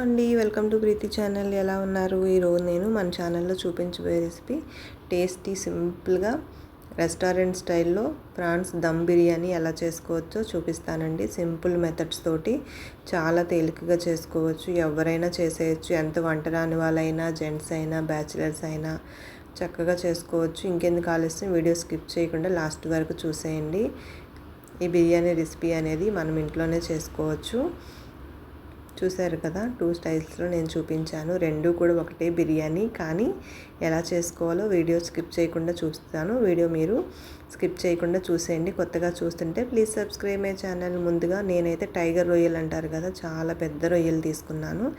అండి welcome to Preethi channel. ఎలా ఉన్నారు? ఈరోజు నేను మన ఛానల్లో చూపించబోయే రెసిపీ టేస్టీ సింపుల్గా రెస్టారెంట్ స్టైల్లో ప్రాన్స్ దమ్ బిర్యానీ ఎలా చేసుకోవచ్చో చూపిస్తానండి. సింపుల్ మెథడ్స్ తోటి చాలా తేలికగా చేసుకోవచ్చు. ఎవరైనా చేసేయచ్చు. ఎంత వంట రాని వాళ్ళైనా జెంట్స్ అయినా బ్యాచిలర్స్ అయినా చక్కగా చేసుకోవచ్చు. ఇంకెందుకు ఆలస్యం? వీడియో స్కిప్ చేయకుండా లాస్ట్ వరకు చూసేయండి. ఈ బిర్యానీ రెసిపీ అనేది మనం ఇంట్లోనే చేసుకోవచ్చు. చూశారు కదా టూ స్టైల్స్లో నేను చూపించాను. రెండు కూడా ఒకటే బిర్యానీ. కానీ ఎలా చేసుకోవాలో వీడియో స్కిప్ చేయకుండా చూస్తాను. వీడియో మీరు స్కిప్ చేయకుండా చూసేయండి. కొత్తగా చూస్తుంటే ప్లీజ్ సబ్స్క్రైబ్ మై ఛానల్. ముందుగా నేనైతే టైగర్ రొయ్యలు అంటారు కదా చాలా పెద్ద రొయ్యలు తీసుకున్నాను.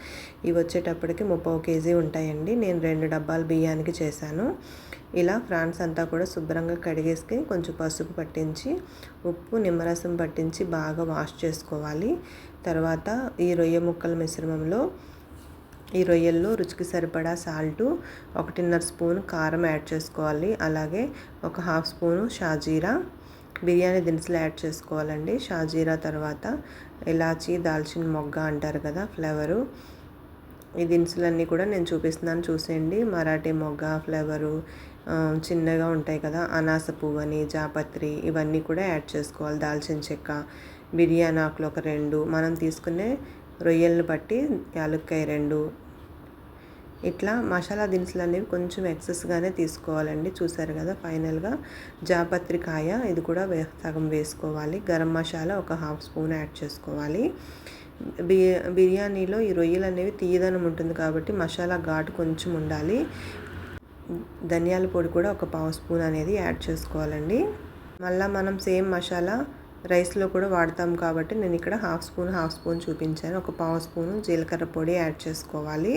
ఇవి వచ్చేటప్పటికి ముప్పై కేజీ ఉంటాయండి. నేను రెండు డబ్బాలు బియ్యానికి చేశాను. ఇలా ఫ్రాన్స్ అంతా కూడా శుభ్రంగా కడిగేసి కొంచెం పసుపు పట్టించి ఉప్పు నిమ్మరసం పట్టించి బాగా వాష్ చేసుకోవాలి. తర్వాత ఈ రొయ్య ముక్కల మిశ్రమంలో ఈ రొయ్యల్లో రుచికి సరిపడా సాల్టు ఒకటిన్నర స్పూన్ కారం యాడ్ చేసుకోవాలి. అలాగే ఒక హాఫ్ స్పూను షాజీరా. బిర్యానీ దినుసులు యాడ్ చేసుకోవాలండి. షాజీరా తర్వాత ఇలాచీ దాల్చిన మొగ్గ అంటారు కదా ఫ్లేవరు. ఈ దినుసులన్నీ కూడా నేను చూపిస్తున్నాను చూసేయండి. మరాఠీ మొగ్గ ఫ్లేవరు చిన్నగా ఉంటాయి కదా అనాస పువ్వు అని జాపత్రి ఇవన్నీ కూడా యాడ్ చేసుకోవాలి. దాల్చిన చెక్క బిర్యానీ ఆకులు ఒక రెండు. మనం తీసుకునే రొయ్యలను బట్టి యాలక్కాయ రెండు. ఇట్లా మసాలా దినుసులు అనేవి కొంచెం ఎక్సెస్గానే తీసుకోవాలండి. చూసారు కదా ఫైనల్గా జాపత్రి కాయ ఇది కూడా వే సగం వేసుకోవాలి. గరం మసాలా ఒక హాఫ్ స్పూన్ యాడ్ చేసుకోవాలి. బిర్యానీలో ఈ రొయ్యలు అనేవి తీయదనం ఉంటుంది కాబట్టి మసాలా ఘాటు కొంచెం ఉండాలి. ధనియాల పొడి కూడా ఒక పావు స్పూన్ అనేది యాడ్ చేసుకోవాలండి. మళ్ళీ మనం సేమ్ మసాలా రైస్లో కూడా వాడతాం కాబట్టి నేను ఇక్కడ హాఫ్ స్పూన్ హాఫ్ స్పూన్ చూపించాను. ఒక పావు స్పూను జీలకర్ర పొడి యాడ్ చేసుకోవాలి.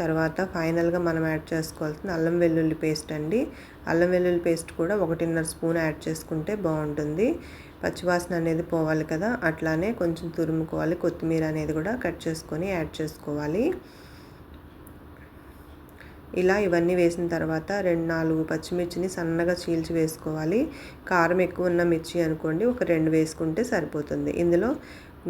తర్వాత ఫైనల్గా మనం యాడ్ చేసుకోవాల్సిన అల్లం వెల్లుల్లి పేస్ట్ అండి. అల్లం వెల్లుల్లి పేస్ట్ కూడా ఒకటిన్నర స్పూన్ యాడ్ చేసుకుంటే బాగుంటుంది. పచ్చివాసన అనేది పోవాలి కదా అట్లానే కొంచెం తురుముకోవాలి. కొత్తిమీర అనేది కూడా కట్ చేసుకొని యాడ్ చేసుకోవాలి. ఇలా ఇవన్నీ వేసిన తర్వాత రెండు నాలుగు పచ్చిమిర్చిని సన్నగా చీల్చి వేసుకోవాలి. కారం ఎక్కువ ఉన్న మిర్చి అనుకోండి ఒక రెండు వేసుకుంటే సరిపోతుంది. ఇందులో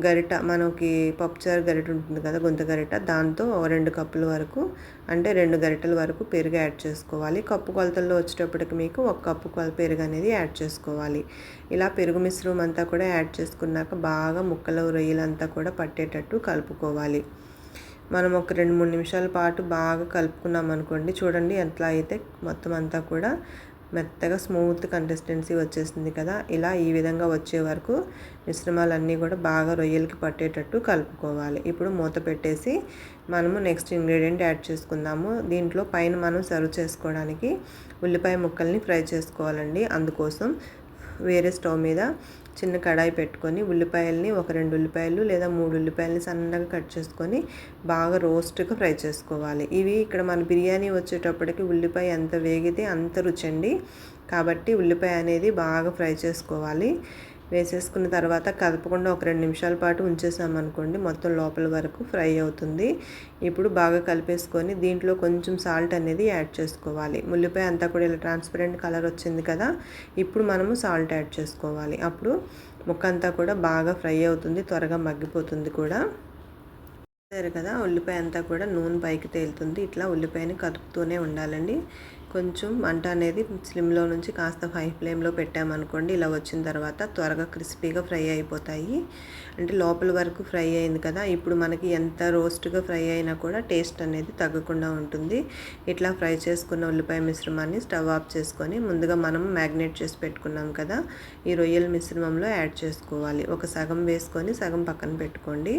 గరిట మనకి పప్పుచారు గరిట ఉంటుంది కదా గొంత గరిట దాంతో రెండు కప్పుల వరకు అంటే రెండు గరిటల వరకు పెరుగు యాడ్ చేసుకోవాలి. కప్పు కొలతల్లో వచ్చేటప్పటికి మీకు ఒక కప్పు పెరుగు అనేది యాడ్ చేసుకోవాలి. ఇలా పెరుగు మిశ్రమం అంతా కూడా యాడ్ చేసుకున్నాక బాగా ముక్కల రొయ్యలంతా కూడా పట్టేటట్టు కలుపుకోవాలి. మనం ఒక రెండు మూడు నిమిషాల పాటు బాగా కలుపుకున్నాం అనుకోండి చూడండి ఎట్లా అయితే మొత్తం అంతా కూడా మెత్తగా స్మూత్ కన్సిస్టెన్సీ వచ్చేసింది కదా. ఇలా ఈ విధంగా వచ్చే వరకు మిశ్రమాలన్నీ కూడా బాగా రొయ్యలకి పట్టేటట్టు కలుపుకోవాలి. ఇప్పుడు మూత పెట్టేసి మనము నెక్స్ట్ ఇంగ్రీడియంట్ యాడ్ చేసుకుందాము. దీంట్లో పైన మనం సర్వ్ చేసుకోవడానికి ఉల్లిపాయ ముక్కల్ని ఫ్రై చేసుకోవాలండి. అందుకోసం వేరే స్టవ్ మీద చిన్న కడాయి పెట్టుకొని ఉల్లిపాయల్ని ఒక రెండు ఉల్లిపాయలు లేదా మూడు ఉల్లిపాయలని సన్నగా కట్ చేసుకొని బాగా రోస్ట్గా ఫ్రై చేసుకోవాలి. ఇవి ఇక్కడ మన బిర్యానీ వచ్చేటప్పటికి ఉల్లిపాయ ఎంత వేగితే అంత రుచండి. కాబట్టి ఉల్లిపాయ అనేది బాగా ఫ్రై చేసుకోవాలి. వేసేసుకున్న తర్వాత కదపకుండా ఒక రెండు నిమిషాల పాటు ఉంచేసామనుకోండి మొత్తం లోపల వరకు ఫ్రై అవుతుంది. ఇప్పుడు బాగా కలిపేసుకొని దీంట్లో కొంచెం సాల్ట్ అనేది యాడ్ చేసుకోవాలి. ఉల్లిపాయ అంతా కూడా ఇలా ట్రాన్స్పరెంట్ కలర్ వచ్చింది కదా ఇప్పుడు మనము సాల్ట్ యాడ్ చేసుకోవాలి. అప్పుడు ముక్క అంతా కూడా బాగా ఫ్రై అవుతుంది త్వరగా మగ్గిపోతుంది కూడా. సరే కదా ఉల్లిపాయ అంతా కూడా నూనె పైకి తేలుతుంది. ఇట్లా ఉల్లిపాయని కలుపుతూనే ఉండాలండి. కొంచెం మంట అనేది స్లిమ్లో నుంచి కాస్త హై ఫ్లేమ్లో పెట్టామనుకోండి ఇలా వచ్చిన తర్వాత త్వరగా క్రిస్పీగా ఫ్రై అయిపోతాయి. అంటే లోపల వరకు ఫ్రై అయింది కదా ఇప్పుడు మనకి ఎంత రోస్ట్గా ఫ్రై అయినా కూడా టేస్ట్ అనేది తగ్గకుండా ఉంటుంది. ఇట్లా ఫ్రై చేసుకున్న ఉల్లిపాయ మిశ్రమాన్ని స్టవ్ ఆఫ్ చేసుకొని ముందుగా మనం మ్యాగ్నేట్ చేసి పెట్టుకున్నాం కదా ఈ రొయ్యల మిశ్రమంలో యాడ్ చేసుకోవాలి. ఒక సగం వేసుకొని సగం పక్కన పెట్టుకోండి.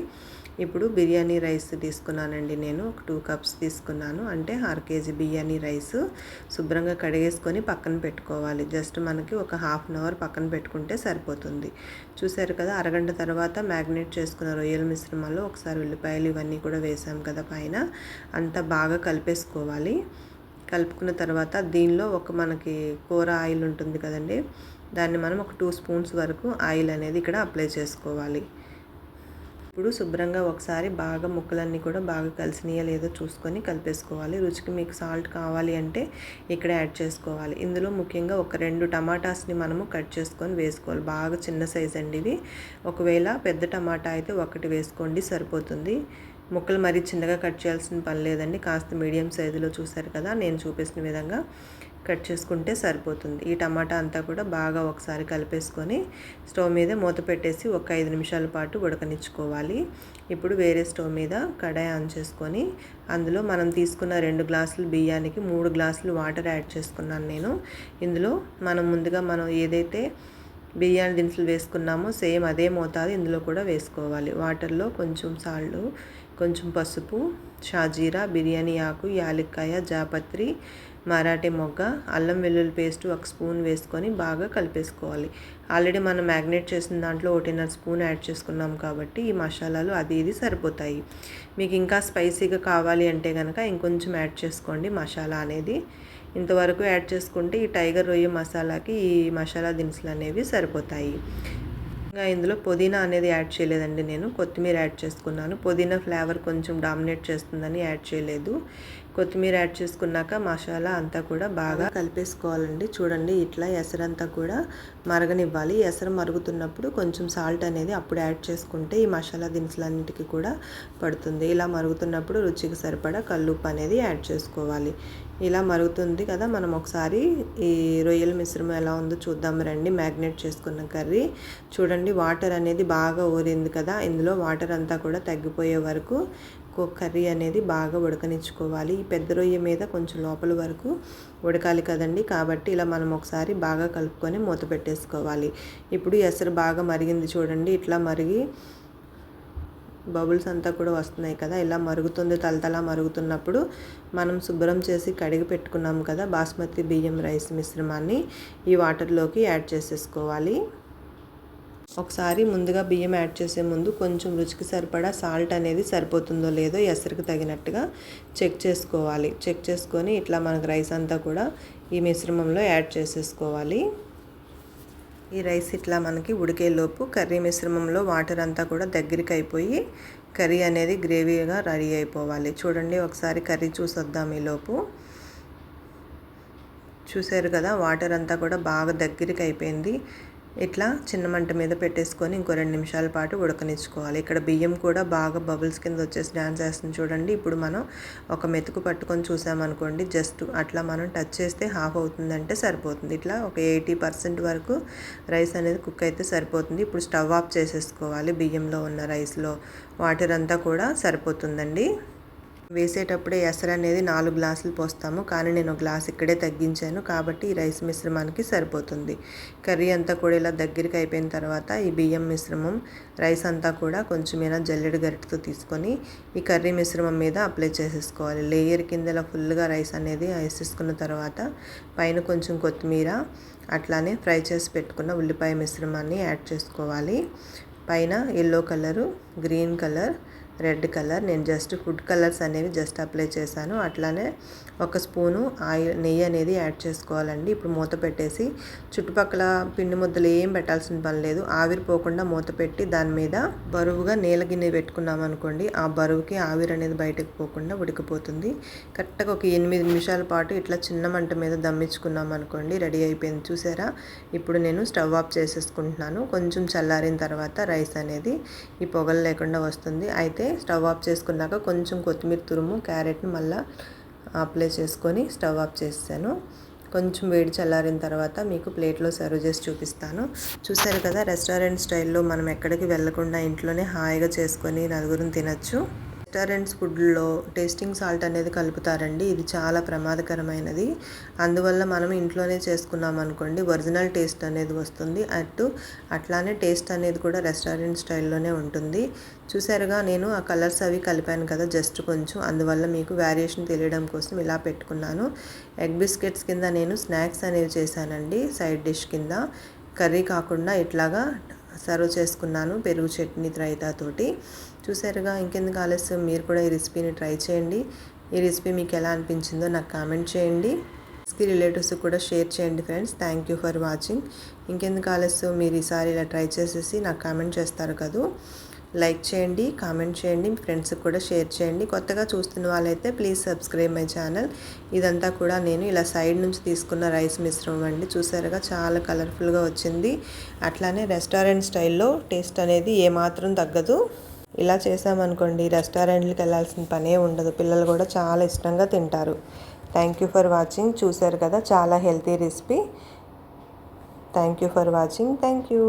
ఇప్పుడు బిర్యానీ రైస్ తీసుకున్నానండి నేను ఒక టూ కప్స్ తీసుకున్నాను. అంటే అర కేజీ బిర్యానీ రైస్. శుభ్రంగా కడిగేసుకొని పక్కన పెట్టుకోవాలి. జస్ట్ మనకి ఒక హాఫ్ అన్ అవర్ పక్కన పెట్టుకుంటే సరిపోతుంది. చూసారు కదా అరగంట తర్వాత మ్యాగ్నేట్ చేసుకున్న రొయ్యల మిశ్రమాలు ఒకసారి ఉల్లిపాయలు ఇవన్నీ కూడా వేసాం కదా పైన. అంతా బాగా కలిపేసుకోవాలి. కలుపుకున్న తర్వాత దీనిలో ఒక మనకి కూర ఆయిల్ ఉంటుంది కదండి దాన్ని మనం ఒక టూ స్పూన్స్ వరకు ఆయిల్ అనేది ఇక్కడ అప్లై చేసుకోవాలి. ఇప్పుడు శుభ్రంగా ఒకసారి బాగా ముక్కలన్నీ కూడా బాగా కలిసినాయా లేదో చూసుకొని కలిపేసుకోవాలి. రుచికి మీకు సాల్ట్ కావాలి అంటే ఇక్కడ యాడ్ చేసుకోవాలి. ఇందులో ముఖ్యంగా ఒక రెండు టమాటాస్ని మనము కట్ చేసుకొని వేసుకోవాలి. బాగా చిన్న సైజ్ అండి ఇవి ఒకవేళ పెద్ద టమాటా అయితే ఒకటి వేసుకోండి సరిపోతుంది. ముక్కలు మరీ చిన్నగా కట్ చేయాల్సిన పని లేదండి. కాస్త మీడియం సైజులో చూసారు కదా నేను చూపిస్తున్న విధంగా. కట్ చేసుకుంటే సరిపోతుంది. ఈ టమాటా అంతా కూడా బాగా ఒకసారి కలిపేసుకొని స్టవ్ మీద మూత పెట్టేసి ఒక ఐదు నిమిషాల పాటు ఉడకనిచ్చుకోవాలి. ఇప్పుడు వేరే స్టవ్ మీద కడాయి ఆన్ చేసుకొని అందులో మనం తీసుకున్న రెండు గ్లాసులు బియ్యానికి మూడు గ్లాసులు వాటర్ యాడ్ చేసుకున్నాను నేను. ఇందులో మనం ముందుగా మనం ఏదైతే బిర్యానీ దినుసులు వేసుకున్నామో సేమ్ అదే మోతాదు ఇందులో కూడా వేసుకోవాలి. వాటర్లో కొంచెం సాల్ట్ కొంచెం పసుపు షాజీరా బిర్యానీ ఆకు యాలక్కాయ జాపత్రి మరాఠీ మొగ్గ అల్లం వెల్లుల్లి పేస్ట్ ఒక స్పూన్ వేసుకొని బాగా కలిపేసుకోవాలి. ఆల్రెడీ మనం మ్యాగ్నేట్ చేసిన దాంట్లో ఒకటిన్నర స్పూన్ యాడ్ చేసుకున్నాం కాబట్టి ఈ మసాలాలు అది ఇది సరిపోతాయి. మీకు ఇంకా స్పైసీగా కావాలి అంటే కనుక ఇంకొంచెం యాడ్ చేసుకోండి మసాలా అనేది. ఇంతవరకు యాడ్ చేసుకుంటే ఈ టైగర్ రొయ్య మసాలాకి ఈ మసాలా దినుసులు అనేవి సరిపోతాయి. ఇంకా ఇందులో పుదీనా అనేది యాడ్ చేయలేదండి నేను కొత్తిమీర యాడ్ చేసుకున్నాను. పుదీనా ఫ్లేవర్ కొంచెం డామినేట్ చేస్తుందని యాడ్ చేయలేదు. కొత్తిమీర యాడ్ చేసుకున్నాక మసాలా అంతా కూడా బాగా కలిపేసుకోవాలండి. చూడండి ఇట్లా ఎసరంతా కూడా మరగనివ్వాలి. ఎసరు మరుగుతున్నప్పుడు కొంచెం సాల్ట్ అనేది అప్పుడు యాడ్ చేసుకుంటే ఈ మసాలా దినుసులన్నిటికీ కూడా పడుతుంది. ఇలా మరుగుతున్నప్పుడు రుచికి సరిపడా కల్లుప్పు అనేది యాడ్ చేసుకోవాలి. ఇలా మరుగుతుంది కదా మనం ఒకసారి ఈ రొయ్యల మిశ్రమం ఎలా ఉందో చూద్దాం రండి. మ్యాగ్నేట్ చేసుకున్న కర్రీ. చూడండి వాటర్ అనేది బాగా ఊరింది కదా ఇందులో వాటర్ అంతా కూడా తగ్గిపోయే వరకు కర్రీ అనేది బాగా ఉడకనిచ్చుకోవాలి. ఈ పెద్ద రొయ్య మీద కొంచెం లోపల వరకు ఉడకాలి కదండి. కాబట్టి ఇలా మనం ఒకసారి బాగా కలుపుకొని మూత పెట్టేసుకోవాలి. ఇప్పుడు ఎసరు బాగా మరిగింది చూడండి. ఇట్లా మరిగి బబుల్స్ అంతా కూడా వస్తున్నాయి కదా. ఇలా మరుగుతుంది తలతలా మరుగుతున్నప్పుడు మనం శుభ్రం చేసి కడిగి పెట్టుకున్నాం కదా బాస్మతి బియ్యం రైస్ మిశ్రమాన్ని ఈ వాటర్లోకి యాడ్ చేసేసుకోవాలి. ఒకసారి ముందుగా బియ్యం యాడ్ చేసే ముందు కొంచెం రుచికి సరిపడా సాల్ట్ అనేది సరిపోతుందో లేదో ఎసరికి తగినట్టుగా చెక్ చేసుకోవాలి. చెక్ చేసుకొని ఇట్లా మనకు రైస్ అంతా కూడా ఈ మిశ్రమంలో యాడ్ చేసేసుకోవాలి. ఈ రైస్ ఇట్లా మనకి ఉడికేలోపు కర్రీ మిశ్రమంలో వాటర్ అంతా కూడా దగ్గరికి అయిపోయి కర్రీ అనేది గ్రేవీగా రెడీ అయిపోవాలి. చూడండి ఒకసారి కర్రీ చూసొద్దాం ఈలోపు చూసారు కదా వాటర్ అంతా కూడా బాగా దగ్గరికి అయిపోయింది. ఇట్లా చిన్న మంట మీద పెట్టేసుకొని ఇంకో రెండు నిమిషాల పాటు ఉడకనిచ్చుకోవాలి. ఇక్కడ బియ్యం కూడా బాగా బబుల్స్ కింద వచ్చేసి డ్యాన్స్ వేస్తుంది చూడండి. ఇప్పుడు మనం ఒక మెతుకు పట్టుకొని చూసామనుకోండి జస్ట్ అట్లా మనం టచ్ చేస్తే హాఫ్ అవుతుందంటే సరిపోతుంది. ఇట్లా ఒక ఎయిటీ పర్సెంట్ వరకు రైస్ అనేది కుక్ అయితే సరిపోతుంది. ఇప్పుడు స్టవ్ ఆఫ్ చేసేసుకోవాలి బియ్యంలో ఉన్న రైస్లో. వాటర్ అంతా కూడా సరిపోతుందండి. వేసేటప్పుడే ఎసరు అనేది నాలుగు గ్లాసులు పోస్తాము. కానీ నేను గ్లాస్ ఇక్కడే తగ్గించాను. కాబట్టి ఈ రైస్ మిశ్రమానికి సరిపోతుంది. కర్రీ అంతా కూడా ఇలా దగ్గరికి అయిపోయిన తర్వాత ఈ బియ్యం మిశ్రమం రైస్ అంతా కూడా కొంచెం ఇలా జల్లెడు గరిటతో తీసుకొని ఈ కర్రీ మిశ్రమం మీద అప్లై చేసేసుకోవాలి. లేయర్ కింద ఇలా ఫుల్గా రైస్ అనేది వేసేసుకున్న తర్వాత పైన కొంచెం కొత్తిమీర అట్లానే ఫ్రై చేసి పెట్టుకున్న ఉల్లిపాయ మిశ్రమాన్ని యాడ్ చేసుకోవాలి. పైన yellow colour green colour red colour. నేను జస్ట్ ఫుడ్ కలర్స్ అనేవి జస్ట్ అప్లై చేశాను. అట్లానే ఒక స్పూను ఆయిల్ నెయ్యి అనేది యాడ్ చేసుకోవాలండి. ఇప్పుడు మూత పెట్టేసి చుట్టుపక్కల పిండి ముద్దలు ఏం పెట్టాల్సిన పని లేదు. ఆవిరిపోకుండా మూత పెట్టి దాని మీద బరువుగా నీళ్ళ గిన్నె పెట్టుకున్నాం అనుకోండి ఆ బరువుకి ఆవిరి అనేది బయటకు పోకుండా ఉడికిపోతుంది. కరెక్ట్గా ఒక ఎనిమిది నిమిషాల పాటు ఇట్లా చిన్న మంట మీద దమ్మించుకున్నాం అనుకోండి రెడీ అయిపోయింది. చూసారా? ఇప్పుడు నేను స్టవ్ ఆఫ్ చేసేసుకుంటున్నాను. కొంచెం చల్లారిన తర్వాత రైస్ అనేది ఈ పొగలు లేకుండా వస్తుంది. అయితే స్టవ్ ఆఫ్ చేసుకున్నాక కొంచెం కొత్తిమీర తురుము క్యారెట్ని మళ్ళీ అప్లై చేసుకొని స్టవ్ ఆఫ్ చేస్తాను కొంచెం వేడి చల్లారిన తర్వాత మీకు ప్లేట్లో సర్వ్ చేసి చూపిస్తాను. చూసారు కదా రెస్టారెంట్ స్టైల్లో మనం ఎక్కడికి వెళ్ళకుండా ఇంట్లోనే హాయిగా చేసుకొని నలుగురిని తినచ్చు. రెస్టారెంట్స్ ఫుడ్లో టేస్టింగ్ సాల్ట్ అనేది కలుపుతారండి. ఇది చాలా ప్రమాదకరమైనది. అందువల్ల మనం ఇంట్లోనే చేసుకున్నాం అనుకోండి ఒరిజినల్ టేస్ట్ అనేది వస్తుంది. అటు అట్లానే టేస్ట్ అనేది కూడా రెస్టారెంట్ స్టైల్లోనే ఉంటుంది. చూసారుగా నేను ఆ కలర్స్ అవి కలిపాను కదా జస్ట్ కొంచెం. అందువల్ల మీకు వేరియేషన్ తెలియడం కోసం ఇలా పెట్టుకున్నాను. ఎగ్ బిస్కెట్స్ కింద నేను స్నాక్స్ అనేవి చేశానండి సైడ్ డిష్ కింద. కర్రీ కాకుండా ఇట్లాగా సర్వ్ చేసుకున్నాను పెరుగు చట్నీ రైతాతోటి చూసారుగా ఇంకెందుకు ఆలస్యం? మీరు కూడా ఈ రెసిపీని ట్రై చేయండి. ఈ రెసిపీ మీకు ఎలా అనిపించిందో నాకు కామెంట్ చేయండి. రెసిపీ రిలేటివ్స్ కూడా షేర్ చేయండి friends. Thank you for watching. ఇంకెందుకు ఆలస్యం? మీరు ఈసారి ఇలా ట్రై చేసేసి నాకు కామెంట్ చేస్తారు కదా. లైక్ చేయండి కామెంట్ చేయండి మీ ఫ్రెండ్స్కి కూడా షేర్ చేయండి. కొత్తగా చూస్తున్న వాళ్ళైతే ప్లీజ్ సబ్స్క్రైబ్ మై ఛానల్. ఇదంతా కూడా నేను ఇలా సైడ్ నుంచి తీసుకున్న రైస్ మిశ్రమం అండి. చూసారుగా చాలా కలర్ఫుల్గా వచ్చింది. అట్లానే రెస్టారెంట్ స్టైల్లో టేస్ట్ అనేది ఏమాత్రం తగ్గదు. ఇలా చేసామనుకోండి రెస్టారెంట్లకు వెళ్ళాల్సిన పనే ఉండదు. పిల్లలు కూడా చాలా ఇష్టంగా తింటారు. Thank you for watching. చూసారు కదా చాలా healthy recipe. Thank you for watching. Thank you.